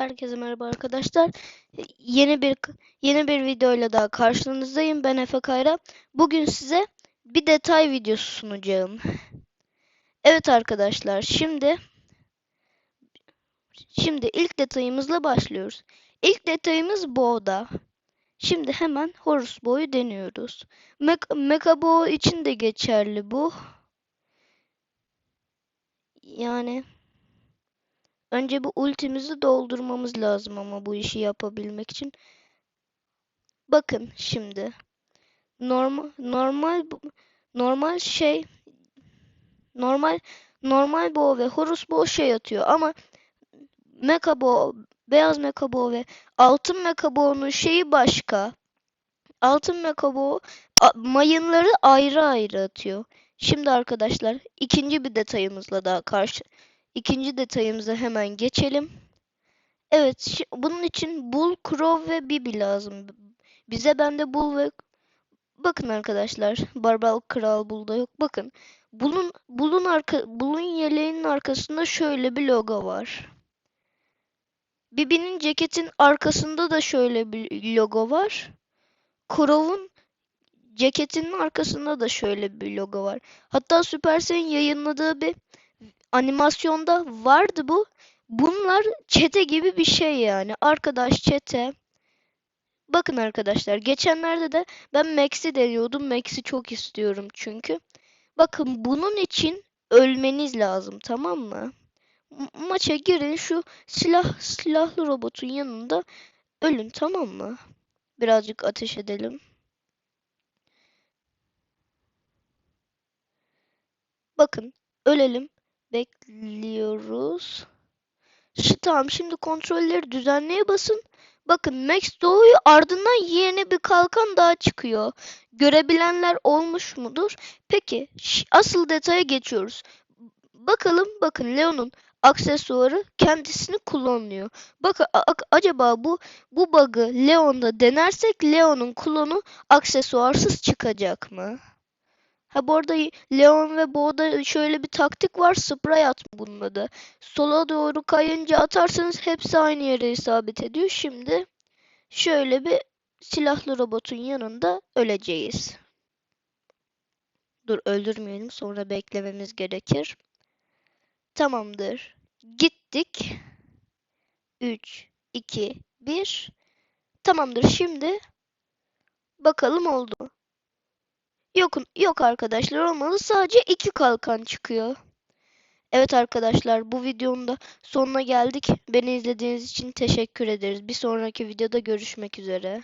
Herkese merhaba arkadaşlar. Yeni bir yeni bir videoyla daha karşınızdayım. Ben Efe Kayra. Bugün size bir detay videosu sunacağım. Evet arkadaşlar, şimdi şimdi ilk detayımızla başlıyoruz. İlk detayımız boğda. Şimdi hemen Horus boyu deniyoruz. Mek Mecha boğ için de geçerli bu. Yani Önce bu ultimizi doldurmamız lazım ama bu işi yapabilmek için. Bakın şimdi. Normal normal normal şey normal normal boğa ve Horus boğa şey atıyor ama Mecha boğa, beyaz Mecha boğa ve altın Mecha boğanın şeyi başka. Altın Mecha boğa mayınları ayrı ayrı atıyor. Şimdi arkadaşlar ikinci bir detayımızla daha karşı İkinci detayımıza hemen geçelim. Evet, bunun için Bull, Crow ve Bibi lazım. Bize bende Bull ve Bakın arkadaşlar, Barbal Kral Bull'da yok. Bakın, Bull'un Bull'un arka Bull'un yeleğinin arkasında şöyle bir logo var. Bibi'nin ceketin arkasında da şöyle bir logo var. Crow'un ceketinin arkasında da şöyle bir logo var. Hatta Supercell'in yayınladığı bir animasyonda vardı bu. Bunlar çete gibi bir şey yani. Arkadaş çete. Bakın arkadaşlar geçenlerde de ben Max'i deniyordum. Max'i çok istiyorum çünkü. Bakın bunun için ölmeniz lazım tamam mı? Ma maça girin şu silah silahlı robotun yanında ölün tamam mı? Birazcık ateş edelim. Bakın ölelim. Bekliyoruz. Şu, tamam şimdi kontrolleri düzenleye basın. Bakın Max doğuyor ardından yeni bir kalkan daha çıkıyor. Görebilenler olmuş mudur? Peki asıl detaya geçiyoruz. Bakalım bakın Leon'un aksesuarı kendisini kullanıyor. Bakın acaba bu bu bug'ı Leon'da denersek Leon'un klonu aksesuarsız çıkacak mı? Ha bu arada Leon ve Bo'da şöyle bir taktik var. Spray atma bunun adı. Sola doğru kayınca atarsanız hepsi aynı yere isabet ediyor. Şimdi şöyle bir silahlı robotun yanında öleceğiz. Dur öldürmeyelim sonra beklememiz gerekir. Tamamdır. Gittik. 3, 2, 1. Tamamdır şimdi. Bakalım oldu mu? Yok, yok arkadaşlar olmalı. Sadece iki kalkan çıkıyor. Evet arkadaşlar bu videonun da sonuna geldik. Beni izlediğiniz için teşekkür ederiz. Bir sonraki videoda görüşmek üzere.